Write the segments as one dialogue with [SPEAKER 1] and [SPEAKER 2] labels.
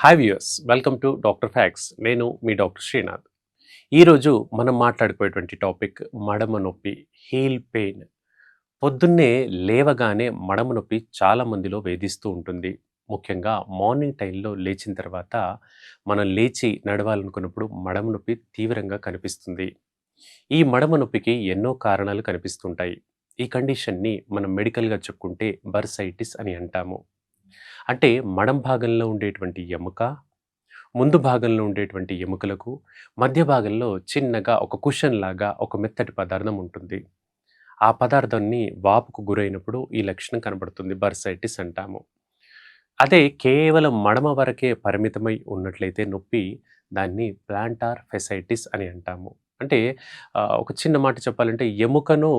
[SPEAKER 1] Hi viewers welcome to doctor facts నేను మీ doctor Srinath ఈరోజు మనం మాట్లాడుకునేటువంటి టాపిక్ మడమ నొప్పి హీల్ పెయిన్ పొద్దున్నే లేవగానే మడమ నొప్పి చాలా మందిలో వేధిస్తూ ఉంటుంది. ముఖ్యంగా మార్నింగ్ టైంలో లేచిన తర్వాత మనం లేచి నడవాలనుకున్నప్పుడు మడమ నొప్పి తీవ్రంగా కనిపిస్తుంది. ఈ మడమ నొప్పికి ఎన్నో కారణాలు కనిపిస్తుంటాయి. ఈ కండిషన్ని మనం మెడికల్గా చెప్పుకుంటే బర్సైటిస్ అని అంటాము. అంటే మడం భాగంలో ఉండేటువంటి ఎముక ముందు భాగంలో ఉండేటువంటి ఎముకలకు మధ్య భాగంలో చిన్నగా ఒక కుషన్ లాగా ఒక మెత్తటి పదార్థం ఉంటుంది. ఆ పదార్థాన్ని వాపుకు గురైనప్పుడు ఈ లక్షణం కనబడుతుంది బర్సైటిస్ అంటాము. అదే కేవలం మడమ వరకే పరిమితమై ఉన్నట్లయితే నొప్పి దాన్ని ప్లాంటార్ ఫెసైటిస్ అని అంటాము. అంటే ఒక చిన్న మాట చెప్పాలంటే ఎముకను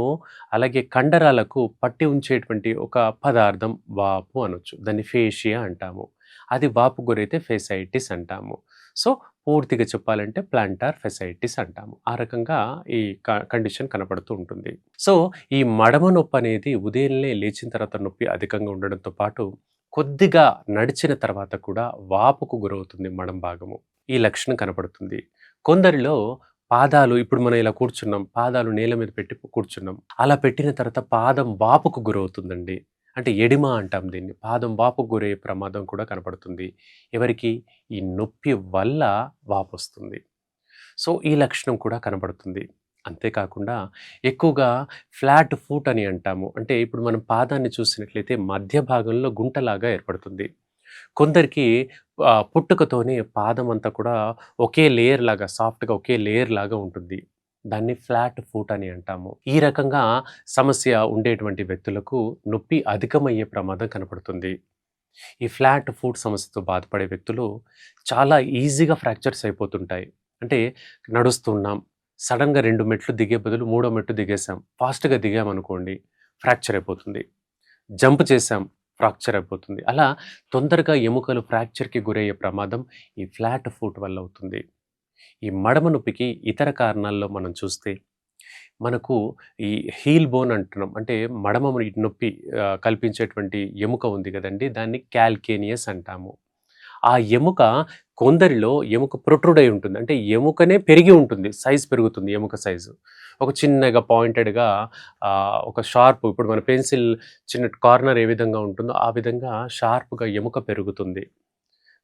[SPEAKER 1] అలాగే కండరాలకు పట్టి ఉంచేటువంటి ఒక పదార్థం వాపు అనొచ్చు. దాన్ని ఫేషియా అంటాము. అది వాపు గురైతే ఫెసైటిస్ అంటాము. సో పూర్తిగా చెప్పాలంటే ప్లాంటార్ ఫెసైటిస్ అంటాము. ఆ రకంగా ఈ కండిషన్ కనపడుతూ ఉంటుంది. సో ఈ మడమ నొప్పి అనేది ఉదయంలో లేచిన తర్వాత నొప్పి అధికంగా ఉండడంతో పాటు కొద్దిగా నడిచిన తర్వాత కూడా వాపుకు గురవుతుంది మడం భాగము. ఈ లక్షణం కనపడుతుంది. కొందరిలో పాదాలు ఇప్పుడు మనం ఇలా కూర్చున్నాం పాదాలు నేల మీద పెట్టి కూర్చున్నాం. అలా పెట్టిన తర్వాత పాదం వాపుకు గురవుతుందండి. అంటే ఎడిమ అంటాం దీన్ని. పాదం వాపుకు గురయ్యే ప్రమాదం కూడా కనపడుతుంది. ఎవరికి? ఈ నొప్పి వల్ల వాపు వస్తుంది సో ఈ లక్షణం కూడా కనబడుతుంది అంతేకాకుండా ఎక్కువగా ఫ్లాట్ ఫూట్ అని అంటాము. అంటే ఇప్పుడు మనం పాదాన్ని చూసినట్లయితే మధ్య భాగంలో గుంటలాగా ఏర్పడుతుంది. కొందరికి పుట్టుకతోనే పాదం అంతా కూడా ఒకే లేయర్ లాగా సాఫ్ట్గా ఒకే లేయర్ లాగా ఉంటుంది. దాన్ని ఫ్లాట్ ఫూట్ అని అంటాము. ఈ రకంగా సమస్య ఉండేటువంటి వ్యక్తులకు నొప్పి అధికమయ్యే ప్రమాదం కనపడుతుంది. ఈ ఫ్లాట్ ఫుట్ సమస్యతో బాధపడే వ్యక్తులు చాలా ఈజీగా ఫ్రాక్చర్స్ అయిపోతుంటాయి. అంటే నడుస్తున్నాం సడన్గా రెండు మెట్లు దిగే బదులు మూడో మెట్లు దిగేసాం ఫాస్ట్గా దిగామనుకోండి ఫ్రాక్చర్ అయిపోతుంది. జంప్ చేసాం ఫ్రాక్చర్ అయిపోతుంది. అలా తొందరగా ఎముకలు ఫ్రాక్చర్కి గురయ్యే ప్రమాదం ఈ ఫ్లాట్ ఫుట్ వల్ల అవుతుంది. ఈ మడమ నొప్పికి ఇతర కారణాల్లో మనం చూస్తే మనకు ఈ హీల్ బోన్ అంటున్నాం. అంటే మడమ నొప్పి కల్పించేటువంటి ఎముక ఉంది కదండి దాన్ని క్యాల్కేనియస్ అంటాము. ఆ ఎముక కొందరిలో ఎముక ప్రొట్రూడ్ అయి ఉంటుంది. అంటే ఎముకనే పెరిగి ఉంటుంది. సైజ్ పెరుగుతుంది ఎముక సైజు. ఒక చిన్నగా పాయింటెడ్గా ఒక షార్ప్ ఇప్పుడు మన పెన్సిల్ చిన్న కార్నర్ ఏ విధంగా ఉంటుందో ఆ విధంగా షార్ప్గా ఎముక పెరుగుతుంది.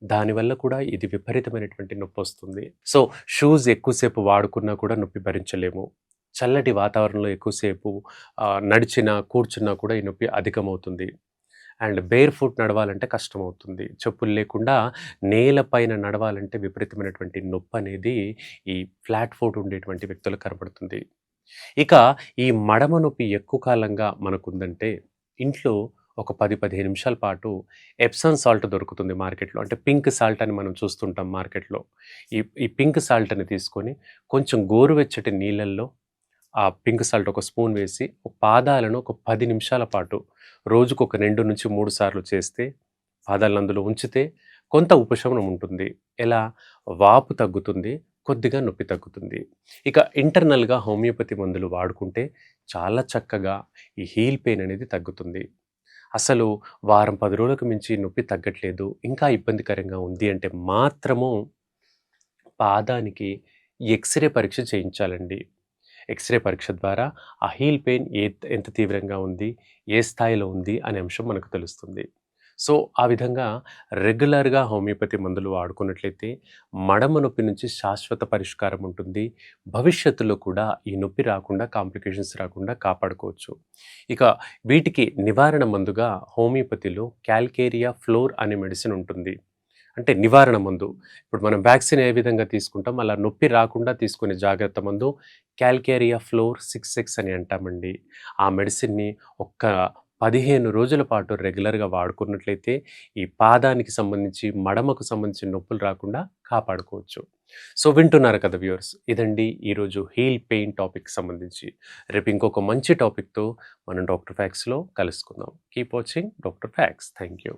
[SPEAKER 1] దానివల్ల కూడా ఇది విపరీతమైనటువంటి నొప్పి వస్తుంది. సో షూస్ ఎక్కువసేపు వాడుకున్నా కూడా నొప్పి భరించలేము. చల్లటి వాతావరణంలో ఎక్కువసేపు నడిచినా కూర్చున్నా కూడా ఈ నొప్పి అధికమవుతుంది. అండ్ బేర్ ఫుట్ నడవాలంటే కష్టమవుతుంది. చెప్పులు లేకుండా నేలపైన నడవాలంటే విపరీతమైనటువంటి నొప్పి అనేది ఈ ఫ్లాట్ ఫుట్ ఉండేటువంటి వ్యక్తులకు కనబడుతుంది ఇక ఈ మడమ నొప్పి ఎక్కువ కాలంగా మనకుందంటే ఇంట్లో ఒక పది పదిహేను నిమిషాల పాటు ఎప్సన్ సాల్ట్ దొరుకుతుంది మార్కెట్లో. అంటే పింక్ సాల్ట్ అని మనం చూస్తుంటాం మార్కెట్లో. ఈ ఈ పింక్ సాల్ట్ని తీసుకొని కొంచెం గోరువెచ్చటి నీళ్ళల్లో ఆ పింక్ సాల్ట్ ఒక స్పూన్ వేసి ఒక పాదాలను ఒక పది నిమిషాల పాటు రోజుకు ఒక రెండు నుంచి మూడు సార్లు చేస్తే పాదాలను అందులో ఉంచితే కొంత ఉపశమనం ఉంటుంది. ఎలా? వాపు తగ్గుతుంది కొద్దిగా నొప్పి తగ్గుతుంది. ఇక ఇంటర్నల్గా హోమియోపతి మందులు వాడుకుంటే చాలా చక్కగా ఈ హీల్ పెయిన్ అనేది తగ్గుతుంది. అసలు వారం పది రోజులకు మించి నొప్పి తగ్గట్లేదు ఇంకా ఇబ్బందికరంగా ఉంది అంటే మాత్రము పాదానికి ఎక్స్రే పరీక్ష చేయించాలండి. ఎక్స్రే పరీక్ష ద్వారా ఆ హీల్ పెయిన్ ఏ ఎంత తీవ్రంగా ఉంది ఏ స్థాయిలో ఉంది అనే అంశం మనకు తెలుస్తుంది. సో ఆ విధంగా రెగ్యులర్గా హోమియోపతి మందులు వాడుకున్నట్లయితే మడమ నొప్పి నుంచి శాశ్వత పరిష్కారం ఉంటుంది. భవిష్యత్తులో కూడా ఈ నొప్పి రాకుండా కాంప్లికేషన్స్ రాకుండా కాపాడుకోవచ్చు. ఇక వీటికి నివారణ మందుగా హోమియోపతిలో క్యాల్కేరియా ఫ్లోర్ అనే మెడిసిన్ ఉంటుంది. అంటే నివారణ మందు. ఇప్పుడు మనం వ్యాక్సిన్ ఏ విధంగా తీసుకుంటాం అలా నొప్పి రాకుండా తీసుకునే జాగ్రత్త మందు క్యాల్కేరియా ఫ్లోర్ సిక్స్ సిక్స్ అని అంటామండి. ఆ మెడిసిన్ని ఒక్క పదిహేను రోజుల పాటు రెగ్యులర్గా వాడుకున్నట్లయితే ఈ పాదానికి సంబంధించి మడమకు సంబంధించిన నొప్పులు రాకుండా కాపాడుకోవచ్చు. సో వింటున్నారు కదా వ్యూవర్స్ ఇదండి ఈరోజు హీల్ పెయిన్ టాపిక్ సంబంధించి. రేపు ఇంకొక మంచి టాపిక్తో మనం డాక్టర్ ఫ్యాక్స్లో కలుసుకుందాం. Keep watching doctor facts. Thank you